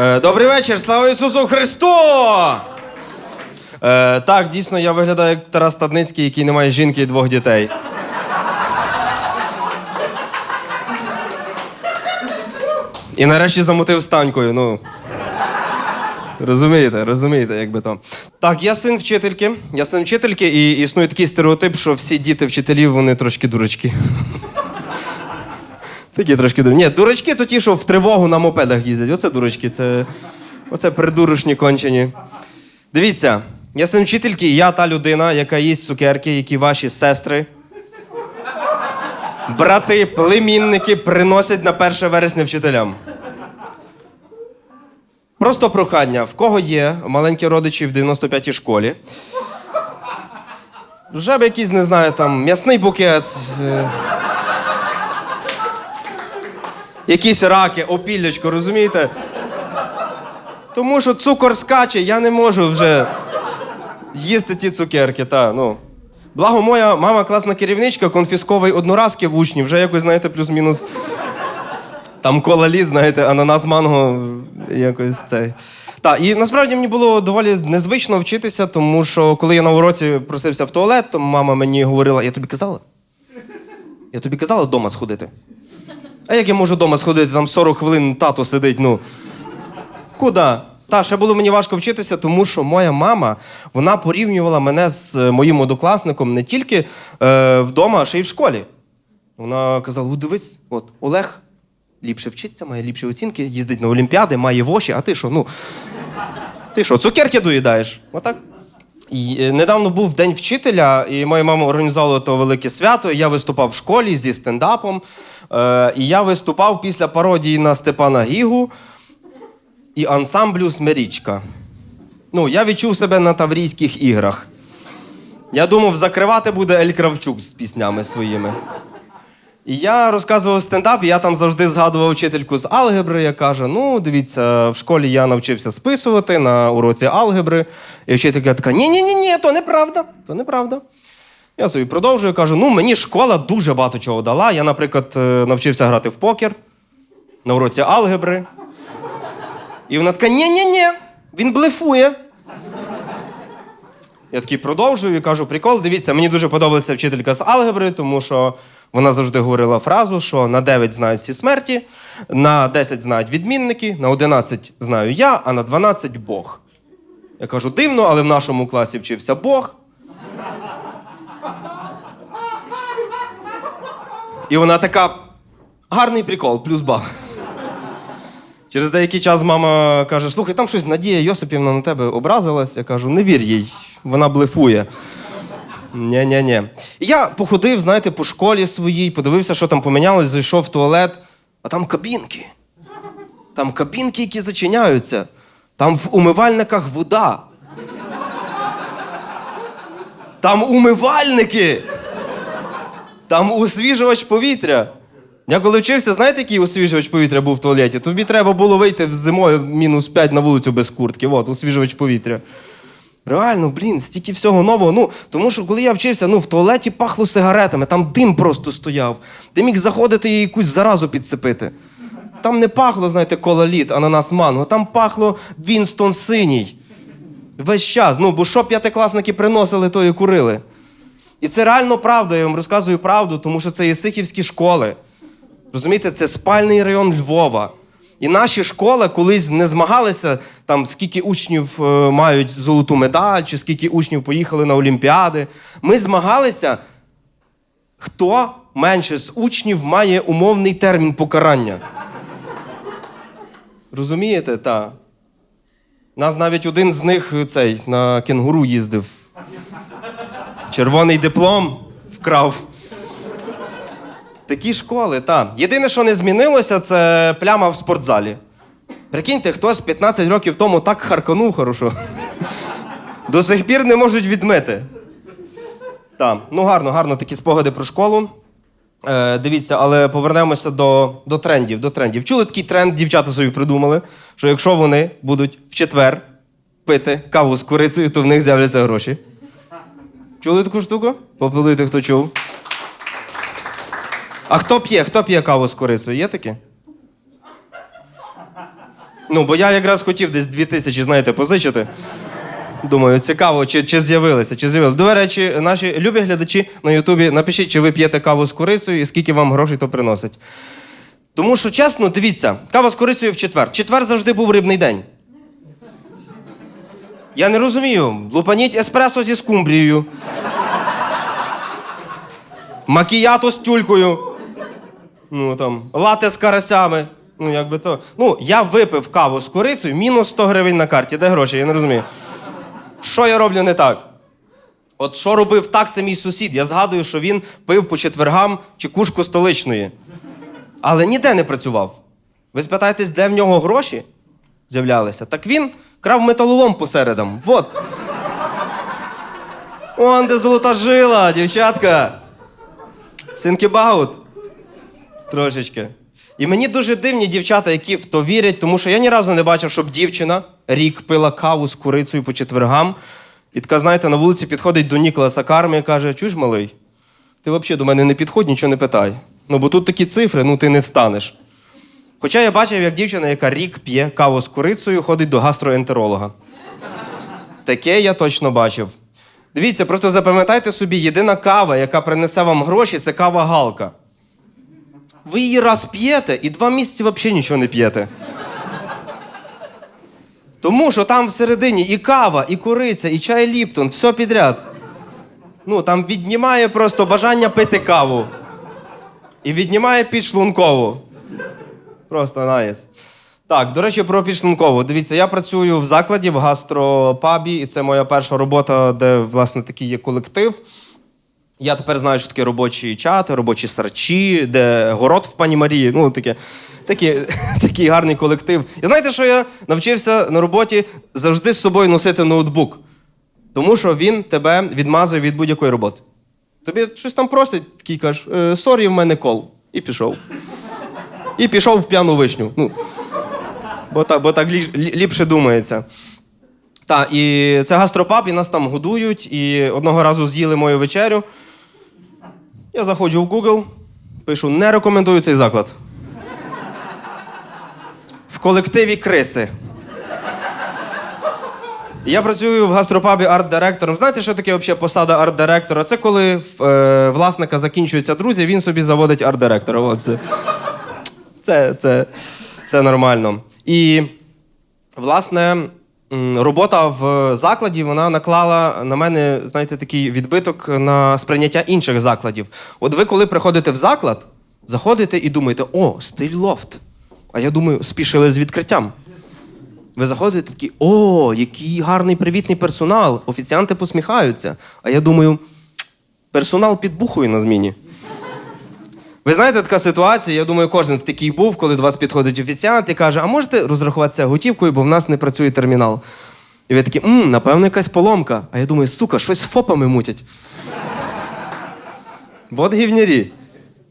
Е, добрий вечір, слава Ісусу Христу! Е, так, дійсно, я виглядаю як Тарас Стадницький, який не має жінки і двох дітей. І нарешті замотив станькою, ну. Розумієте, розумієте, як би то. Так, я син вчительки. Я син вчительки, і існує такий стереотип, що всі діти вчителів, вони трошки дурачки. Такі трошки дурачки. Ні, дурачки то ті, що в тривогу на мопедах їздять. Оце дурачки, це. Оце придурочні кончені. Дивіться, я син вчительки, і я та людина, яка їсть цукерки, які ваші сестри, брати, племінники приносять на 1 вересня вчителям. Просто прохання, в кого є маленькі родичі в 95-й школі. Вже б якийсь, не знаю, там м'ясний букет. Якісь раки, опіллячко, розумієте? Тому що цукор скаче, я не можу вже їсти ті цукерки. Та, ну. Благо, моя мама класна керівничка, конфісковує одноразки в учнів, вже якось, знаєте, плюс-мінус. Там кола ліс, знаєте, ананас манго якось цей. Так, і насправді мені було доволі незвично вчитися, тому що коли я на уроці просився в туалет, то мама мені говорила: я тобі казала? Я тобі казала вдома сходити. А як я можу вдома сходити? Там 40 хвилин тато сидить, ну. Куди? Та, ще було мені важко вчитися, тому що моя мама вона порівнювала мене з е, моїм однокласником не тільки е, вдома, а ще й в школі. Вона казала: «О, дивись, от Олег ліпше вчиться, має ліпші оцінки, їздить на Олімпіади, має воші, а ти що? Ну, ти що, цукерки доїдаєш? Отак. І е, недавно був День вчителя, і моя мама організовувала то велике свято. і Я виступав в школі зі стендапом. Е, і я виступав після пародії на Степана Гігу і ансамблю Смирічка. Ну, я відчув себе на Таврійських іграх. Я думав, закривати буде Ель Кравчук з піснями своїми. І я розказував стендап, і я там завжди згадував вчительку з алгебри, яка каже: ну, дивіться, в школі я навчився списувати на уроці алгебри. І вчителька така: ні-ні-ні, ні, то неправда, то неправда. Я собі продовжую, кажу: ну, мені школа дуже багато чого дала. Я, наприклад, е, навчився грати в покер на уроці алгебри. І вона така: ні-ні-ні, він блефує. Я такий продовжую і кажу: прикол, дивіться, мені дуже подобається вчителька з алгебри, тому що вона завжди говорила фразу, що на 9 знають всі смерті, на 10 знають відмінники, на 11 знаю я, а на 12 Бог. Я кажу, дивно, але в нашому класі вчився Бог. І вона така: гарний прикол, плюс бал. Через деякий час мама каже: слухай, там щось Надія Йосипівна на тебе образилась. Я кажу, не вір їй, вона блефує. Ні-ні-ні. І Я походив, знаєте, по школі своїй, подивився, що там помінялось, зайшов в туалет, а там кабінки. Там кабінки, які зачиняються. Там в умивальниках вода. Там умивальники. Там освіжувач повітря. Я коли вчився, знаєте, який освіжувач повітря був в туалеті? Тобі треба було вийти в зимою мінус 5 на вулицю без куртки. От, освіжувач повітря. Реально, блін, стільки всього нового. Ну, тому що коли я вчився, ну, в туалеті пахло сигаретами, там дим просто стояв. Ти міг заходити і якусь заразу підцепити. Там не пахло, знаєте, кола лід, ананас манго, там пахло Вінстон синій. Весь час. Ну, бо що п'ятикласники приносили, то і курили. І це реально правда, я вам розказую правду, тому що це є сихівські школи. Розумієте, це спальний район Львова. І наші школи колись не змагалися, там, скільки учнів е, мають золоту медаль, чи скільки учнів поїхали на Олімпіади. Ми змагалися, хто менше з учнів має умовний термін покарання. Розумієте? Так. Нас навіть один з них цей на кенгуру їздив. Червоний диплом вкрав. Такі школи, так. Єдине, що не змінилося, це пляма в спортзалі. Прикиньте, хтось 15 років тому так харканув хорошо. До сих пір не можуть відмити. Так, ну гарно, гарно такі спогади про школу. Е, дивіться, але повернемося до, до трендів. До трендів. Чули такий тренд, дівчата собі придумали, що якщо вони будуть в четвер пити каву з курицею, то в них з'являться гроші. Чули таку штуку? Поплодуйте, хто чув. А хто п'є? Хто п'є каву з корицею? Є таке? Ну, бо я якраз хотів десь дві тисячі, знаєте, позичити. Думаю, цікаво, чи, чи з'явилися, чи з'явилися. До речі, наші любі глядачі на Ютубі, напишіть, чи ви п'єте каву з курицею і скільки вам грошей то приносить. Тому що, чесно, дивіться, кава з курицею в четвер. Четвер завжди був рибний день. Я не розумію. Лупаніть еспресо зі скумбрією. Макіято з тюлькою. Ну там, лате з карасями. Ну, якби то. Ну, я випив каву з курицею, мінус 100 гривень на карті. Де гроші? Я не розумію. Що я роблю не так? От що робив так, це мій сусід. Я згадую, що він пив по четвергам чекушку столичної. Але ніде не працював. Ви спитаєтесь, де в нього гроші з'являлися? Так він крав металолом посередам. Вот. Он де золота жила, дівчатка. Синкібаут. Трошечки. І мені дуже дивні дівчата, які в то вірять, тому що я ні разу не бачив, щоб дівчина рік пила каву з курицею по четвергам. І така, знаєте, на вулиці підходить до Ніколаса Карми і каже: Чуєш, малий, ти взагалі до мене не підходь, нічого не питай. Ну, бо тут такі цифри, ну ти не встанеш. Хоча я бачив, як дівчина, яка рік п'є каву з курицею, ходить до гастроентеролога. Таке я точно бачив. Дивіться, просто запам'ятайте собі, єдина кава, яка принесе вам гроші, це кава галка. Ви її раз п'єте і два місяці взагалі нічого не п'єте. Тому що там всередині і кава, і куриця, і чай Ліптон, все підряд. Ну, там віднімає просто бажання пити каву. І віднімає підшлункову. Просто найс. Так, до речі, про підшлункову. Дивіться, я працюю в закладі в гастропабі, і це моя перша робота, де, власне, такий є колектив. Я тепер знаю, що таке робочі чати, робочі сарчі, де город в пані Марії. Ну, таке, такі, такий гарний колектив. І знаєте, що я навчився на роботі завжди з собою носити ноутбук. Тому що він тебе відмазує від будь-якої роботи. Тобі щось там просять, такий кажеш, «Е, сорі, в мене кол. І пішов. І пішов в п'яну вишню. Ну, бо так, бо так лі- лі- ліпше думається. Так, і це гастропаб, і нас там годують, і одного разу з'їли мою вечерю. Я заходжу в Google, пишу: не рекомендую цей заклад. В колективі криси. Я працюю в гастропабі арт-директором. Знаєте, що таке взагалі посада арт-директора? Це коли е, власника закінчуються друзі, він собі заводить арт-директора. От це. Це, це, нормально. І, власне, робота в закладі вона наклала на мене, знаєте, такий відбиток на сприйняття інших закладів. От ви, коли приходите в заклад, заходите і думаєте, о, стиль лофт. А я думаю, спішили з відкриттям. Ви заходите такі, о, який гарний привітний персонал, офіціанти посміхаються. А я думаю, персонал підбухує на зміні. Ви знаєте, така ситуація, я думаю, кожен в такій був, коли до вас підходить офіціант і каже, а можете розрахуватися готівкою, бо в нас не працює термінал. І ви такі, мм, напевно, якась поломка. А я думаю, сука, щось з фопами мутять. От гівнярі.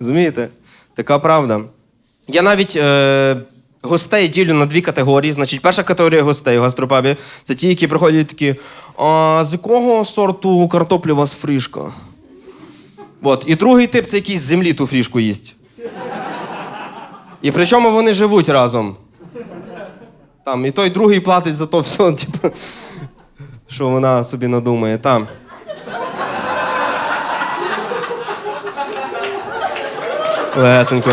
Розумієте? Така правда. Я навіть е, гостей ділю на дві категорії. Значить, перша категорія гостей у гастропабі це ті, які приходять такі, а з якого сорту картоплі у вас фрішка? От. І другий тип це якийсь з землі ту фрішку їсть. І причому вони живуть разом. Там, і той другий платить за то все, типу, що вона собі надумає. Там. Лесенько.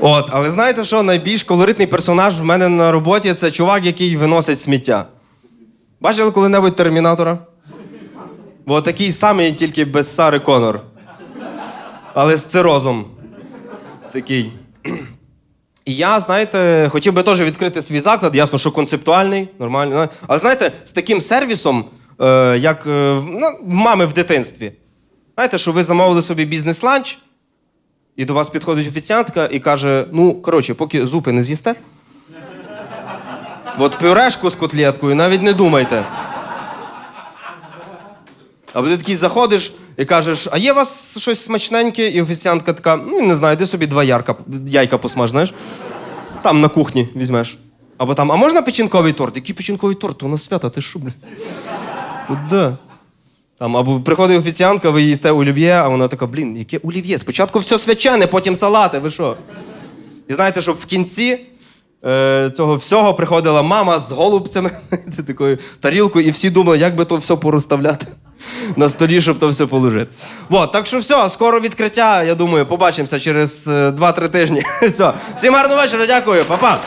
От, але знаєте що? Найбільш колоритний персонаж в мене на роботі це чувак, який виносить сміття. Бачили коли-небудь термінатора? Бо такий самий, тільки без Сари Конор. Але з цирозом. Такий. І я, знаєте, хотів би теж відкрити свій заклад, ясно, що концептуальний, нормальний. ну, Але знаєте, з таким сервісом, е, як е, в- ну, мами в дитинстві. Знаєте, що ви замовили собі бізнес-ланч, і до вас підходить офіціантка і каже: ну, коротше, поки зупи не з'їсте. От пюрешку з котлеткою навіть не думайте. А ти такий заходиш і кажеш, а є у вас щось смачненьке? І офіціантка така, ну не знаю, де собі два ярка, яйка посмаж? Там на кухні візьмеш. Або там, а можна печінковий торт? Який печінковий торт? У нас свята, ти що, блядь? Там, або приходить офіціантка, ви їсте олів'є, а вона така, блін, яке олів'є? Спочатку все свячене, потім салати, ви що? І знаєте, щоб в кінці е, цього всього приходила мама з голубцями, такою тарілкою, і всі думали, як би то все порозставляти на столі, щоб то все положити. Вот, так що все, скоро відкриття. Я думаю, побачимося через е, 2-3 тижні. Все. Всім гарного вечора, дякую, па-па.